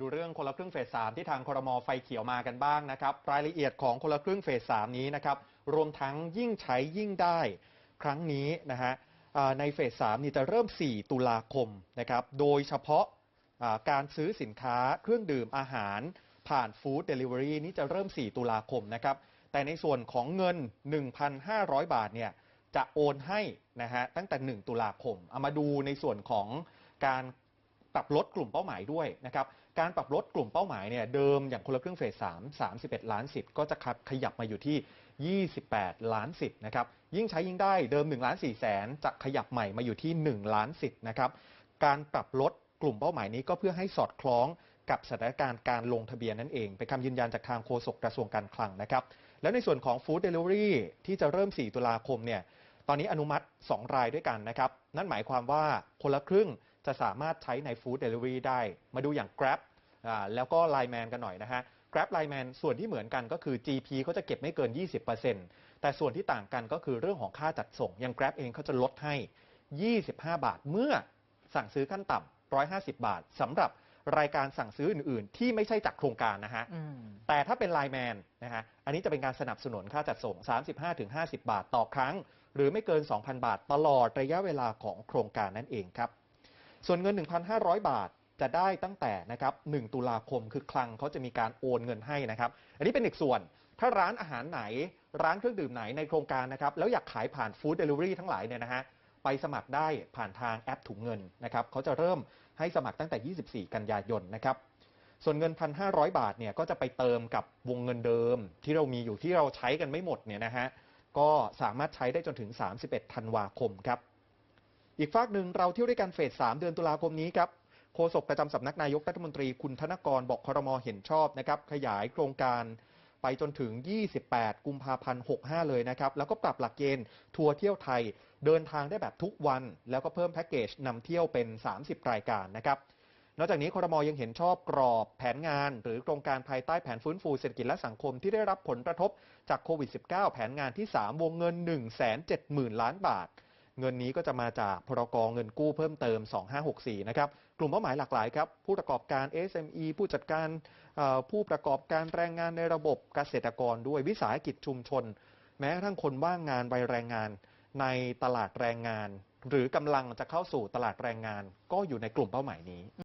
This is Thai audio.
ดูเรื่องคนละครึ่งเฟสสามที่ทางครมไฟเขียวมากันบ้างนะครับ รายละเอียดของคนละครึ่งเฟสสามนี้นะครับ รวมทั้งยิ่งใช้ยิ่งได้ครั้งนี้นะฮะในเฟสสามนี่จะเริ่ม 4 ตุลาคมนะครับ โดยเฉพาะการซื้อสินค้าเครื่องดื่มอาหารผ่านฟู้ดเดลิเวอรี่นี่จะเริ่ม 4 ตุลาคมนะครับ แต่ในส่วนของเงิน 1,500 บาทเนี่ยจะโอนให้นะฮะตั้งแต่ 1 ตุลาคม เอามาดูในส่วนของการปรับลดกลุ่มเป้าหมายด้วยนะครับ การปรับลดกลุ่มเป้าหมายเนี่ยเดิมอย่างคนละครึ่งเฟส3 31 ล้านสิทธิ์ก็จะขับขยับมาอยู่ที่ 28 ล้านสิทธิ์นะครับยิ่งใช้ยิ่งได้เดิม1ล้าน4แสนจะขยับใหม่มาอยู่ที่ 1 ล้านสิทธิ์นะครับการปรับลดกลุ่มเป้าหมายนี้ก็เพื่อให้สอดคล้องกับสถานการณ์การลงทะเบียนนั่นเองเป็นคำยืนยันจากทางโฆษกกระทรวงการคลังนะครับแล้วในส่วนของฟู้ดเดลิเวอรี่ที่จะเริ่ม 4 ตุลาคมเนี่ยตอนนี้อนุมัติ 2 รายด้วยกันนะครับนั่นหมายความว่าคนละครึ่ง จะสามารถใช้ในฟู้ดเดลิเวอรี่ได้ มาดูอย่าง Grab อ่าแล้วก็ Line Man กันหน่อยนะฮะ Grab Line Man ส่วนที่เหมือนกันก็คือ GP เขาจะเก็บไม่เกิน 20%แต่ส่วนที่ต่างกันก็คือเรื่องของค่าจัดส่ง อย่าง Grab เองเขาจะลดให้ 25 บาทเมื่อสั่งซื้อขั้นต่ำ150 บาทสำหรับรายการสั่งซื้ออื่น ๆ ที่ไม่ใช่จากโครงการนะฮะ อืม แต่ถ้าเป็นไลน์แมนนะฮะ อันนี้จะเป็นการสนับสนุนค่าจัดส่ง 35-50 บาทต่อครั้ง หรือไม่เกิน 2,000 บาทตลอดระยะเวลาของโครงการนั่นเองครับ ส่วนเงิน 1,500 บาทจะได้ตั้งแต่นะครับ1ตุลาคมคือคลังเขาจะมีการโอนเงินให้นะครับ อันนี้เป็นอีกส่วน ถ้าร้านอาหารไหน ร้านเครื่องดื่มไหนในโครงการนะครับ แล้วอยากขายผ่านฟู้ดเดลิเวอรี่ทั้งหลายเนี่ยนะฮะไปสมัครได้ผ่านทางแอปถุงเงินนะครับเขาจะเริ่มให้สมัครตั้งแต่ 24 กันยายนนะครับ ส่วนเงิน 1,500 บาทเนี่ยก็จะไปเติมกับวงเงินเดิม ที่เรามีอยู่ที่เราใช้กันไม่หมดเนี่ยนะฮะก็สามารถใช้ได้จนถึง 31 ธันวาคมครับ อีกฝากหนึ่งเราเที่ยวด้วยกันเฟส 3 เดือนตุลาคมนี้ครับโฆษกประจำสำนักนายกรัฐมนตรีคุณธนกรบอกครมเห็นชอบนะครับขยายโครงการไปจนถึง 28 กุมภาพันธ์ 65 เลยนะครับ แล้วก็ปรับหลักเกณฑ์ทัวร์เที่ยวไทยเดินทางได้แบบทุกวัน แล้วก็เพิ่มแพ็กเกจนำเที่ยวเป็น 30 รายการนะครับ นอกจากนี้คอรมอยังเห็นชอบกรอบแผนงาน หรือโครงการภายใต้แผนฟื้นฟูเศรษฐกิจและสังคมที่ได้รับผลกระทบจากโควิด -19 แผนงานที่ 3 วงเงิน 170,000 ล้านบาท เงินนี้ก็จะมาจากพรกองเงินกู้เพิ่มเติม 2564 นะครับ กลุ่มเป้าหมายหลากหลายครับ ผู้ประกอบการ SME ผู้จัดการผู้ประกอบการแรงงานในระบบเกษตรกรด้วยวิสาหกิจชุมชน แม้กระทั่งคนว่างงานใบแรงงานในตลาดแรงงาน หรือกำลังจะเข้าสู่ตลาดแรงงาน ก็อยู่ในกลุ่มเป้าหมายนี้